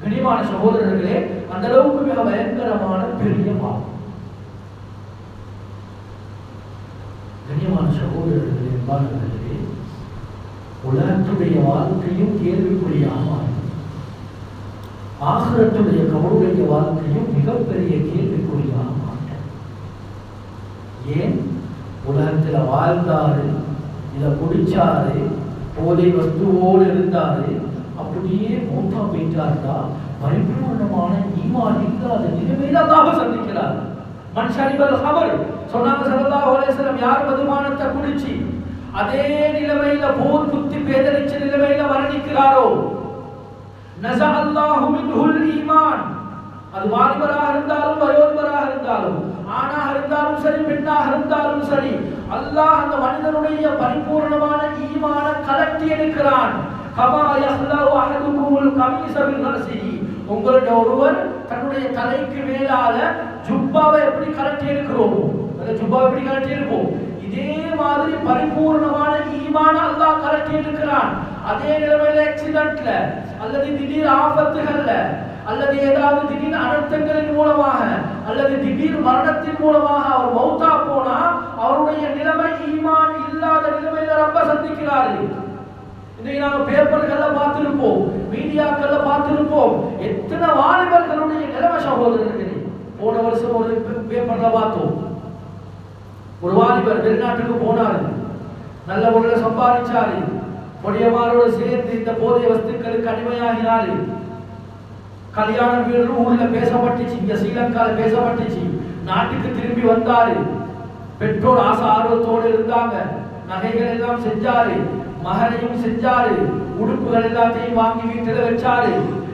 கனிமான சகோதரர்களே அந்த அளவுக்கு மிக பயங்கரமான பெரிய பாவம். கனியமான சகோதரர்களே அன்பானவர்களே உலகத்துடைய வாழ்க்கையும் கேள்விக்குறியாக ஆசிரத்துடைய கவலுடைய வாழ்க்கையும் மிகப்பெரிய கேள்விக்குறியாக மாட்டேன் ஏன்? உலகத்துல வாழ்ந்தாரு இதை குடிச்சாரு போதை வஸ்துவோடு இருந்தாரு அப்படியே மூத்தா போயிட்டாருடா. பரிபூர்ணமான ஈமான் இல்லாத நிலைமையில அல்லாஹ் சந்திக்கிறார். மனுஷனிபல் ஹமல் சொன்னாங்க ஸல்லல்லாஹு அலைஹி வஸல்லம் யார் மதுபானத்தை குடிச்சு அதே நிலைமையில போர் குத்தி பேதரிச்ச நிலைமையில மரணிக்கிறாரோ? நஸா அல்லாஹு மின்ஹுல் ஈமான். அது வாலிபராக இருந்தாலும் வயோதிபராக இருந்தாலும் ஆணாக இருந்தாலும் சரி பெண்ணாக இருந்தாலும் சரி அல்லாஹ் அந்த மனிதனுடைய பரிபூர்ணமான ஈமான கலட்டி எடுக்கிறான். கமா யஹ்லவு அஹதுகுமுல் கமீஸ பில் ரஸிஹி உங்களுடைய ஒருவர் தன்னுடைய தலைக்கு மேலால ஜுப்பாவை எப்படி கலட்டி எடுக்கிறோமோ அந்த ஜுப்பாவை எப்படி கலட்டி எடுப்போம்? இதே மாதிரி பரிபூர்ணமான ஈமான அல்லாஹ் கலட்டி எடுக்கிறான். அதே நிலைமையில ஆக்சிடென்ட்ல அல்லது திடீர் ஆபத்துகள்ல அல்லது ஏதாவது திடீர் அனர்த்தங்களின் மூலமாக அல்லது திடீர் மரணத்தின் மூலமாக அவர் மௌத்தா போனா அவருடைய நிலைமை ஈமான் இல்லாத நிலைமையில ரொம்ப சந்திக்கிறாரு இன்னைக்கு நாங்க பேப்பர்கள்ல பார்த்திருப்போம் மீடியாக்கள்ல பார்த்திருப்போம். எத்தனை வாலிபர்களுடைய நிலைமை சகோதரர்களே. போன வருஷம் ஒரு பேப்பர்ல பார்த்தோம். ஒரு வாலிபர் வெளிநாட்டுக்கு போனாரு. நல்ல முறையில் சம்பாதிச்சாரு. பொடியமாரோடு சேர்ந்து இந்த போதைய வஸ்துக்களுக்கு அடிமையாகினாரு. கல்யாண வீடு ஊர்ல பேசப்பட்டுச்சு இங்க ஸ்ரீலங்கால பேசப்பட்டுச்சு. நாட்டுக்கு திரும்பி வந்தாரு. பெற்றோர் ஆசை ஆர்வத்தோடு இருந்தாங்க. நகைகள் எல்லாம் செஞ்சாரு மகனையும் செஞ்சாரு உடுப்புகள் எல்லாத்தையும் வாங்கி வீட்டுல வச்சாரு.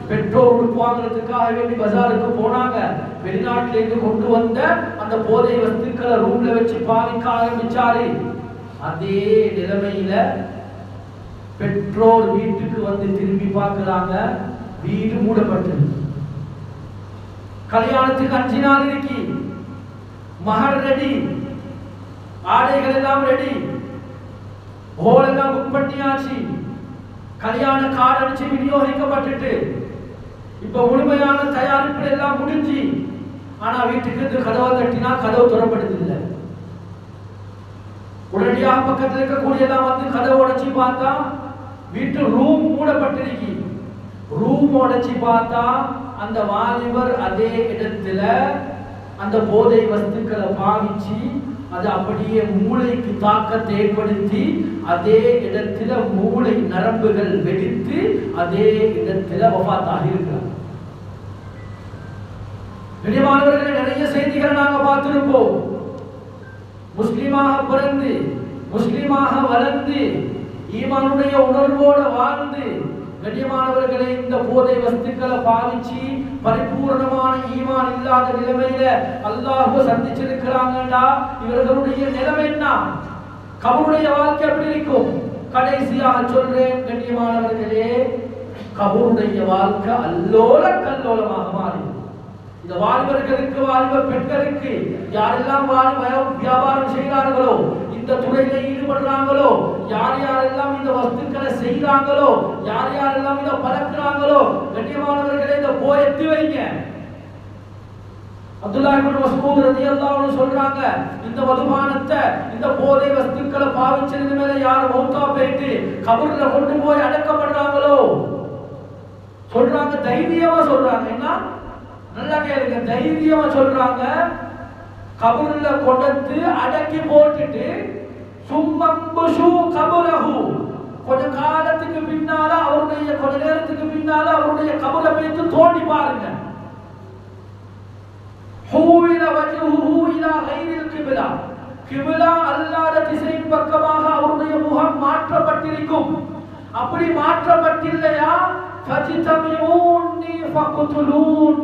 பெற்றோர் உடுப்பு வாங்குறதுக்காக வேண்டி பஜாருக்கு போனாங்க. வெளிநாட்டிலேருந்து கொண்டு வந்த அந்த போதை வஸ்துக்களை ரூம்ல வச்சு பாதிக்க ஆரம்பிச்சாரு. அதே நிலைமையில பெற்றோர் வீட்டுக்கு வந்து திரும்பி பார்க்கிறாங்க. வீடு மூடப்பட்டது. கல்யாணத்துக்கு அஞ்சு நாள் இருக்கி. மகள் ரெடி ஆடைகள் எல்லாம் ரெடி ஹோல் எல்லாம் புக் பண்ணியாச்சு கல்யாண கார்டு அடிச்சு விநியோகிக்கப்பட்டுட்டு. இப்ப முழுமையான தயாரிப்பு எல்லாம் முடிஞ்சு ஆனா வீட்டுக்கு இருந்து கதவை தட்டினா கதவு திறப்படுது இல்லை உடனடியாக பக்கத்தில் இருக்கக்கூடியதான் வந்து கதவை உடைச்சி பார்த்தா வீட்டு ரூம் மூடப்பட்டிருக்கு. ரூம் உடச்சி பார்த்தா அந்த வாலிபர் அதே இடத்துல அந்த போதை வஸ்துக்களை பாவிச்சு அது அப்படியே மூளைக்கு தாக்கத்தை ஏற்படுத்தி அதே இடத்துல மூளை நரம்புகள் வெடித்து அதே இடத்துல வஃபாத்தாக இருக்கிறார் கண்ணியமானவர்களே நிறைய செய்திகளை நாங்க பார்த்திருப்போம். முஸ்லிமாக பிறந்து முஸ்லிமாக வளர்ந்து ஈமானுடைய உணர்வோட வாழ்ந்து கண்ணியமானவர்களை இந்த போதை வஸ்துக்களை பாவிச்சு பரிபூரணமான ஈமான் இல்லாத நிலைமையில அல்லாஹ் சந்திச்சிருக்கிறாங்கடா. இவர்களுடைய நிலைமை என்ன? கபருடைய வாழ்க்கை எப்படி இருக்கும்? கடைசியாக சொல்றேன் கண்ணியமானவர்களே கபருடைய வாழ்க்கை அல்லோல கல்லோலமாக மாறி இந்த வாலிபர்களுக்கு வாலிப பெண்களுக்கு யாரெல்லாம் வாலிப வியாபாரம் செய்கிறார்களோ இந்த துறையில ஈடுபடுறாங்களோ? யார் யாரெல்லாம் இந்த வஸ்துக்களை செய்கிறாங்களோ யார் யாரெல்லாம் இதை பழக்கிறாங்களோ? கண்ணியமானவர்களை இந்த போய் எத்தி வைங்க. அப்துல்லா இப்னு மஸ்ஊத் ரலியல்லாஹு அன்ஹு சொல்றாங்க இந்த மதுபானத்தை இந்த போதை வஸ்துக்களை பாவிச்சது மேல யார் மௌத்தா போயிட்டு கபர்ல கொண்டு போய் அடக்கப்படுறாங்களோ? சொல்றாங்க தைரியமா சொல்றாங்க. என்ன? நல்லா கேளுங்க தைரியமா சொல்றாங்க. கபூர்ல கொடுத்து அடக்கி போட்டுட்டு சும்மம்புஷு கபுரஹு. கொஞ்ச காலத்துக்கு பின்னால அவருடைய கொஞ்ச நேரத்துக்கு பின்னால அவருடைய கபுல வைத்து தோண்டி பாருங்க. ஹூவில வஜ்ஹுஹு இலா கைரில் கிபிலா. கிபிலா அல்லாத திசையின் பக்கமாக அவருடைய முகம் மாற்றப்பட்டிருக்கும். அப்படி மாற்றப்பட்டில்லையா? ஃபஜ்தமிஊன்னி ஃபக்துலூன்னி நீங்கள்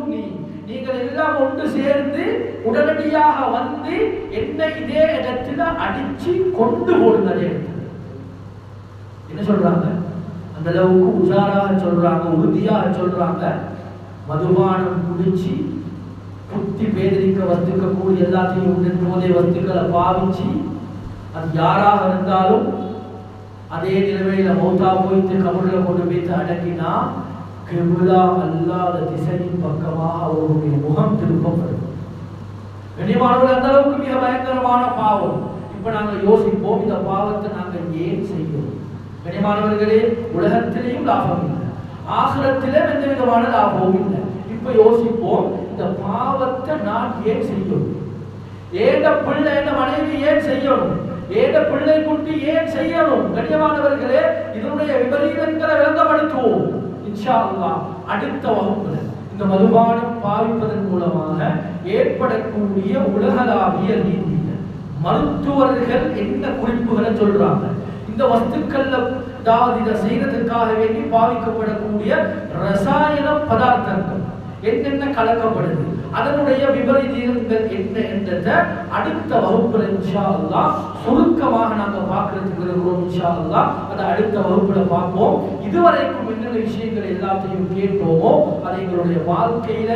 ஒன்று சேர்ந்து உடனடியாக வந்து என்னை இதே இடத்துல அடிச்சு கொண்டு போடுங்க என்ன சொல்றாங்க? அந்த அளவுக்கு உஷாராக சொல்றாங்க உறுதியாக சொல்றாங்க. மதுபானம் குடிச்சு புத்தி பேதரிக்க வஸ்துக்கக்கூடிய எல்லாத்தையும் உடன் போதே வத்துக்களை பாவிச்சு அது யாராக இருந்தாலும் அதே நிலைமையில மௌத்தா போயிட்டு கபூர்ல கொண்டு போய்த்து அடக்கினா கிபிலா அல்லாத திசையின் பக்கமாக அவருடைய முகம் திருப்பப்படும். கண்ணியமானவர்கள் அந்த அளவுக்கு மிக பயங்கரமான பாவம். இப்ப நாங்க யோசிப்போம் இந்த பாவத்தை நாங்க ஏன் செய்யும் கண்ணியமானவர்களே உலகத்திலேயும் லாபம் இல்லை. ஆசிரத்திலே எந்த விதமான லாபமும் இல்லை. இப்ப யோசிப்போம் இந்த பாவத்தை நான் ஏன் செய்யணும்? ஏத பிள்ளை என்ன மனைவி ஏன் செய்யணும்? ஏத பிள்ளை குட்டி ஏன் செய்யணும்? கண்ணியமானவர்களே இதனுடைய விபரீதங்களை விளங்கப்படுத்துவோம். இன்ஷா அடுத்த வகுப்புல இந்த மதுபானம் பாவிப்பதன் மூலமாக ஏற்படக்கூடிய உலகளாவிய ரீதியில மருத்துவர்கள் என்ன குறிப்புகளை சொல்றாங்க? இந்த வஸ்துக்கள்ல அதாவது இதை செய்யறதுக்காக வேண்டி பாவிக்கப்படக்கூடிய ரசாயன பதார்த்தங்கள் என்னென்ன கலக்கப்படுது? அதனுடைய விபரீதங்கள் என்ன என்றதை அடுத்த வகுப்புல இன்ஷா அல்லா சுருக்கமாக நாங்கள் பார்க்கறதுக்கு இருக்கிறோம் இன்ஷா அல்லா அதை அடுத்த வகுப்புல பார்ப்போம். இதுவரைக்கும் என்னென்ன விஷயங்கள் எல்லாத்தையும் கேட்டோமோ அதை எங்களுடைய வாழ்க்கையில